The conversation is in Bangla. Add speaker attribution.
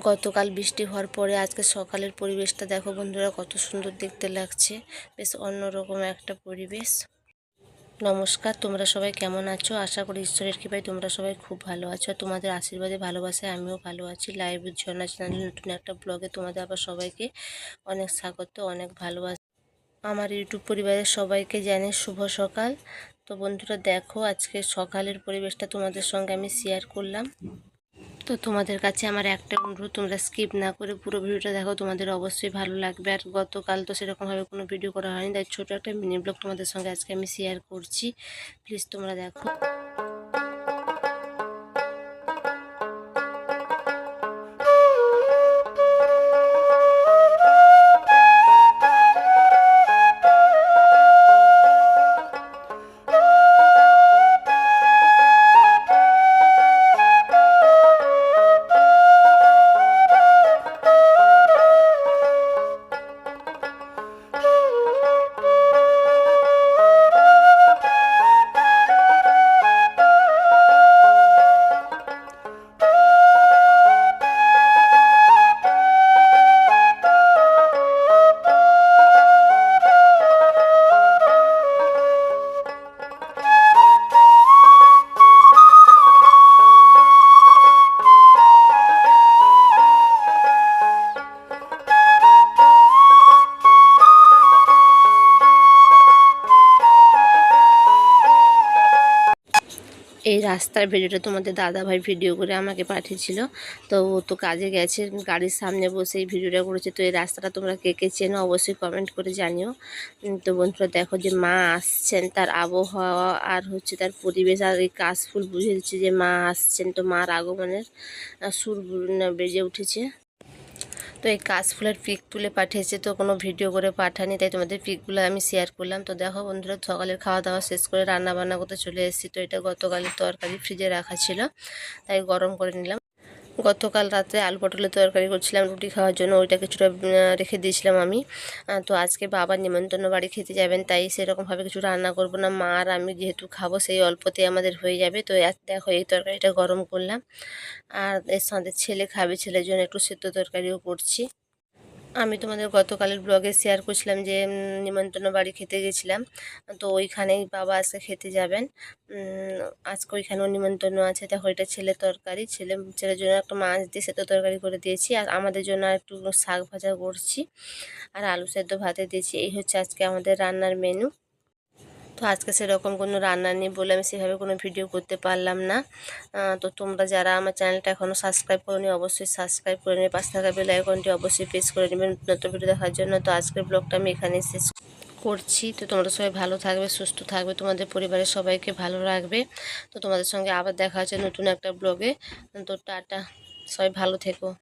Speaker 1: গতকাল বৃষ্টি হওয়ার পরে আজকে সকালের পরিবেশটা দেখো বন্ধুরা, কত সুন্দর দেখতে লাগছে। বেশ অন্যরকম একটা পরিবেশ। নমস্কার, তোমরা সবাই কেমন আছো? আশা করি ঈশ্বরের কৃপায় তোমরা সবাই খুব ভালো আছো। তোমাদের আশীর্বাদে, ভালোবাসায় আমিও ভালো আছি। লাইভ ঝর্ণা চ্যানেলে নতুন একটা ব্লগে তোমাদের আবার সবাইকে অনেক স্বাগত, অনেক ভালোবাসা। আমার ইউটিউব পরিবারের সবাইকে জানি শুভ সকাল। তো বন্ধুরা, দেখো আজকে সকালের পরিবেশটা তোমাদের সঙ্গে আমি শেয়ার করলাম। তো তোমাদের কাছে আমার একটা অনুরোধ, তোমরা স্কিপ না করে পুরো ভিডিওটা দেখো, তোমাদের অবশ্যই ভালো লাগবে। আর গতকাল তো সেরকমভাবে কোনো ভিডিও করা হয়নি, তাই ছোটো একটা মিনি ব্লগ তোমাদের সঙ্গে আজকে আমি শেয়ার করছি। প্লিজ তোমরা দেখো। এই রাস্তার ভিডিওটা তোমাদের দাদা ভাই ভিডিও করে আমাকে পাঠিয়েছিল। তো ও তো কাজে গেছে, গাড়ির সামনে বসে এই ভিডিওটা করেছে। তো এই রাস্তাটা তোমরা কে কে চেনো অবশ্যই কমেন্ট করে জানিও। তো বন্ধুরা দেখো যে মা আসছেন, তার আবহাওয়া আর হচ্ছে তার পরিবেশ আর এই কাশফুল বুঝে দিচ্ছে যে মা আসছেন। তো মার আগমনের সুর বেজে উঠেছে। তো এই কাশফুলের পিক তুলে পাঠিয়েছে তো কোনো ভিডিও করে পাঠানি, তাই তোমাদের পিকগুলো আমি শেয়ার করলাম। তো দেখো বন্ধুরা, সকালের খাওয়া দাওয়া শেষ করে রান্না বান্না করতে চলে এসেছি। তো এটা গতকালের তরকারি ফ্রিজে রাখা ছিল, তাই গরম করে নিলাম। গতকাল রাতে আলু পটলের তরকারি করছিলাম, রুটি খাওয়ার জন্য ওইটা কিছুটা রেখে দিয়েছিলাম আমি। তো আজকে বাবার নিমন্ত্রণ বাড়ি খেতে যাবেন, তাই সেরকমভাবে কিছু রান্না করব না। মা আর আমি যেহেতু খাব, সেই অল্পতে আমাদের হয়ে যাবে। তো দেখো এই তরকারিটা গরম করলাম। আর এর সাথে ছেলে খাবে, ছেলের জন্য একটু সেদ্ধ তরকারিও করছি। আমি তোমাদের গতকালের ব্লগে শেয়ার করছিলাম যে নিমন্ত্রণ বাড়ি খেতে গেছিলাম। তো ওইখানেই বাবা আজকে খেতে যাবেন। আজকে ওইখানেও নিমন্ত্রণ আছে। তা ওইটা ছেলে তরকারি। ছেলে, ছেলের জন্য একটা মাছ দিয়ে সেদ্ধ তরকারি করে দিয়েছি। আর আমাদের জন্য একটু শাক ভাজা করছি। আর আলু সেদ্ধ ভাতে দিয়েছি। এই হচ্ছে আজকে আমাদের রান্নার মেনু তো আজকে সেরকম কোনো রান্না নেই বলে আমি সেভাবে কোনো ভিডিও করতে পারলাম না। তো তোমরা যারা আমার চ্যানেলটা এখনও সাবস্ক্রাইব করোনি অবশ্যই সাবস্ক্রাইব করে নেবে। পাশে থাকা বেল আইকনটি অবশ্যই প্রেস করে নেবেন নতুন ভিডিও দেখার জন্য। তো আজকের ব্লগটা আমি এখানে শেষ করছি। তো তোমরা সবাই ভালো থাকবে, সুস্থ থাকবে। তোমাদের পরিবারের সবাইকে ভালো রাখবে। তো তোমাদের সঙ্গে আবার দেখা হচ্ছে নতুন একটা ব্লগে তো টাটা, সবাই ভালো থেকো।